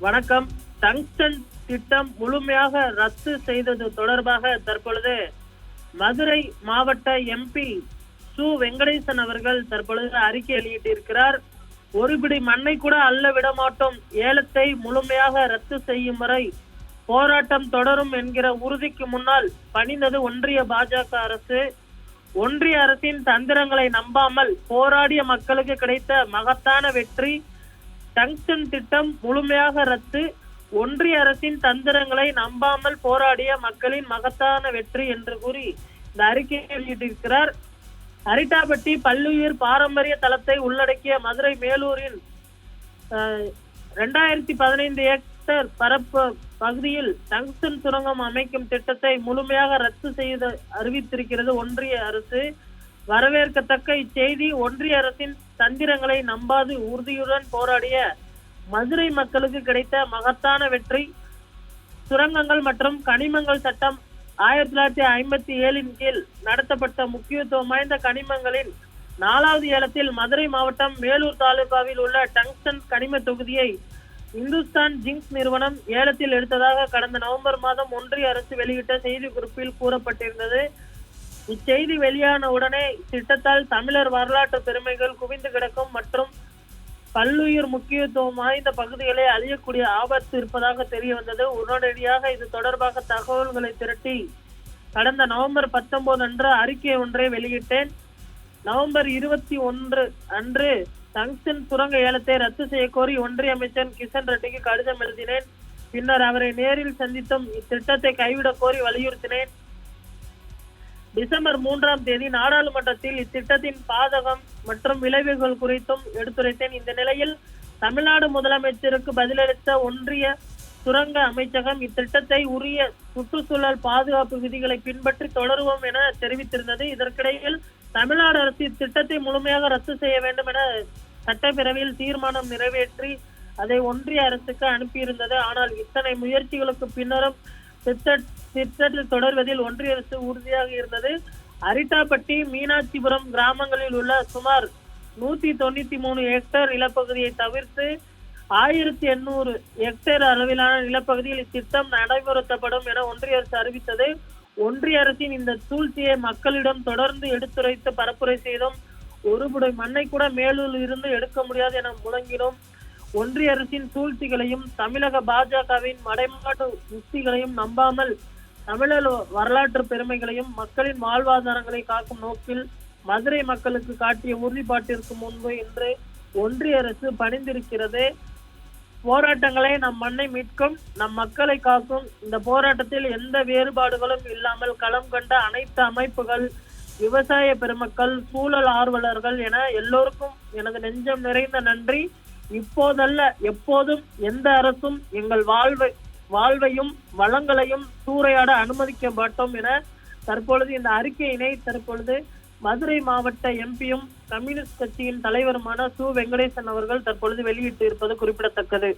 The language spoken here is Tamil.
வணக்கம். டங்ஸ்டன் திட்டம் முழுமையாக ரத்து செய்தது தொடர்பாக தற்பொழுது மதுரை மாவட்ட எம்பி சு. வெங்கடேசன் அவர்கள் தற்பொழுது அறிக்கை வெளியிட்டிருக்கிறார். ஒருபிடி மண்ணை கூட அள்ள விட மாட்டோம். ஏலத்தை முழுமையாக ரத்து செய்யும் வரை போராட்டம் தொடரும் என்கிற உறுதிக்கு முன்னால் பணிந்தது ஒன்றிய பாஜக அரசு. ஒன்றிய அரசின் தந்திரங்களை நம்பாமல் போராடிய மக்களுக்கு கிடைத்த மகத்தான வெற்றி. டங்ஸ்டன் திட்டம் முழுமையாக ரத்து. ஒன்றிய அரசின் தந்திரங்களை நம்பாமல் போராடிய மக்களின் மகத்தான வெற்றி என்று கூறி இந்த அறிக்கையை வெளியிட்டிருக்கிறார். அரிட்டாபட்டி பல்லுயிர் பாரம்பரிய தளத்தை உள்ளடக்கிய மதுரை மேலூரின் ரெண்டாயிரத்தி பதினைந்து ஹெக்டர் பரப்பு பகுதியில் டங்ஸ்டன் சுரங்கம் அமைக்கும் திட்டத்தை முழுமையாக ரத்து செய்து அறிவித்திருக்கிறது ஒன்றிய அரசு. வரவேற்கத்தக்க இச்செய்தி ஒன்றிய அரசின் தந்திரங்களை நம்பாது உறுதியுடன் போராடிய மதுரை மக்களுக்கு கிடைத்த மகத்தான வெற்றி சுரங்கங்கள் மற்றும் கனிமங்கள் சட்டம் ஆயிரத்தி தொள்ளாயிரத்தி ஐம்பத்தி ஏழின் கீழ் நடத்தப்பட்ட முக்கியத்துவம் வாய்ந்த கனிமங்களின் நாலாவது ஏலத்தில் மதுரை மாவட்டம் மேலூர் தாலுகாவில் உள்ள டங்ஸ்டன் கனிம தொகுதியை இந்துஸ்தான் ஜிங்க் நிறுவனம் ஏலத்தில் எடுத்ததாக கடந்த நவம்பர் மாதம் ஒன்றிய அரசு வெளியிட்ட செய்தி குறிப்பில் கூறப்பட்டிருந்தது. இச்செய்தி வெளியான உடனே திட்டத்தால் தமிழர் வரலாற்று பெருமைகள் குவிந்து கிடக்கும் மற்றும் பல்லுயிர் முக்கியத்துவம் வாய்ந்த பகுதிகளை அழியக்கூடிய ஆபத்து இருப்பதாக தெரிய வந்தது. உடனடியாக இது தொடர்பாக தகவல்களை திரட்டி கடந்த நவம்பர் பத்தொன்பது அன்று அறிக்கை ஒன்றை வெளியிட்டேன். நவம்பர் இருபத்தி ஒன்று அன்று டங்ஸ்டன் சுரங்க ஏலத்தை ரத்து செய்ய கோரி ஒன்றிய அமைச்சர் கிஷன் ரெட்டிக்கு கடிதம் எழுதினேன். பின்னர் அவரை நேரில் சந்தித்தும் இத்திட்டத்தை கைவிடக் கோரி வலியுறுத்தினேன். டிசம்பர் மூன்றாம் தேதி நாடாளுமன்றத்தில் இத்திட்டத்தின் பாதகம் மற்றும் விளைவுகள் குறித்தும் எடுத்துரைத்தேன். இந்த நிலையில் தமிழ்நாடு முதலமைச்சருக்கு பதிலளித்த ஒன்றிய சுரங்க அமைச்சகம் இத்திட்டத்தை உரிய சுற்றுச்சூழல் பாதுகாப்பு விதிகளை பின்பற்றி தொடருவோம் என தெரிவித்திருந்தது. இதற்கிடையில் தமிழ்நாடு அரசு இத்திட்டத்தை முழுமையாக ரத்து செய்ய வேண்டும் என சட்டப்பேரவையில் தீர்மானம் நிறைவேற்றி அதை ஒன்றிய அரசுக்கு அனுப்பியிருந்தது. ஆனால் இத்தனை முயற்சிகளுக்கு பின்னரும் திட்ட திட்டத்தில் தொடர்வதில் ஒன்றிய அரசு உறுதியாக இருந்தது. அரிட்டாப்பட்டி மீனாட்சிபுரம் கிராமங்களில் உள்ள சுமார் நூத்தி தொண்ணூத்தி மூணு ஹெக்டேர் நிலப்பகுதியை தவிர்த்து ஆயிரத்தி எண்ணூறு ஹெக்டேர் அளவிலான நிலப்பகுதியில் இத்திட்டம் நடைமுறைப்படும் என ஒன்றிய அரசு அறிவித்தது. ஒன்றிய அரசின் இந்த சூழ்ச்சியை மக்களிடம் தொடர்ந்து எடுத்துரைத்து பரப்புரை செய்தோம் ஒரு புடை மண்ணை கூட மேலூர் இருந்து எடுக்க முடியாது என முழங்கினோம். ஒன்றிய அரசின் சூழ்ச்சிகளையும் தமிழக பாஜகவின் மடைமாட்டு உத்திகளையும் நம்பாமல் தமிழர் வரலாற்று பெருமைகளையும் மக்களின் வாழ்வாதாரங்களை காக்கும் நோக்கில் மதுரை மக்களுக்கு காட்டிய உறுதிப்பாட்டிற்கு முன்பு இன்று ஒன்றிய அரசு பணிந்திருக்கிறது. போராட்டங்களை நம் மண்ணை மீட்கும் நம் மக்களை காக்கும். இந்த போராட்டத்தில் எந்த வேறுபாடுகளும் இல்லாமல் களம் கண்ட அனைத்து அமைப்புகள் விவசாய பெருமக்கள் சூழல் ஆர்வலர்கள் என எல்லோருக்கும் எனது நெஞ்சம் நிறைந்த நன்றி. இப்போதல்ல எப்போதும் எந்த அரசும் எங்கள் வாழ்வை வாழ்வையும் வளங்களையும் சூறையாட அனுமதிக்க மாட்டோம் என தற்பொழுது இந்த அறிக்கையினை தற்பொழுது மதுரை மாவட்ட எம்பியும் கம்யூனிஸ்ட் கட்சியின் தலைவருமான சு. வெங்கடேசன் அவர்கள் தற்பொழுது வெளியிட்டு இருப்பது குறிப்பிடத்தக்கது.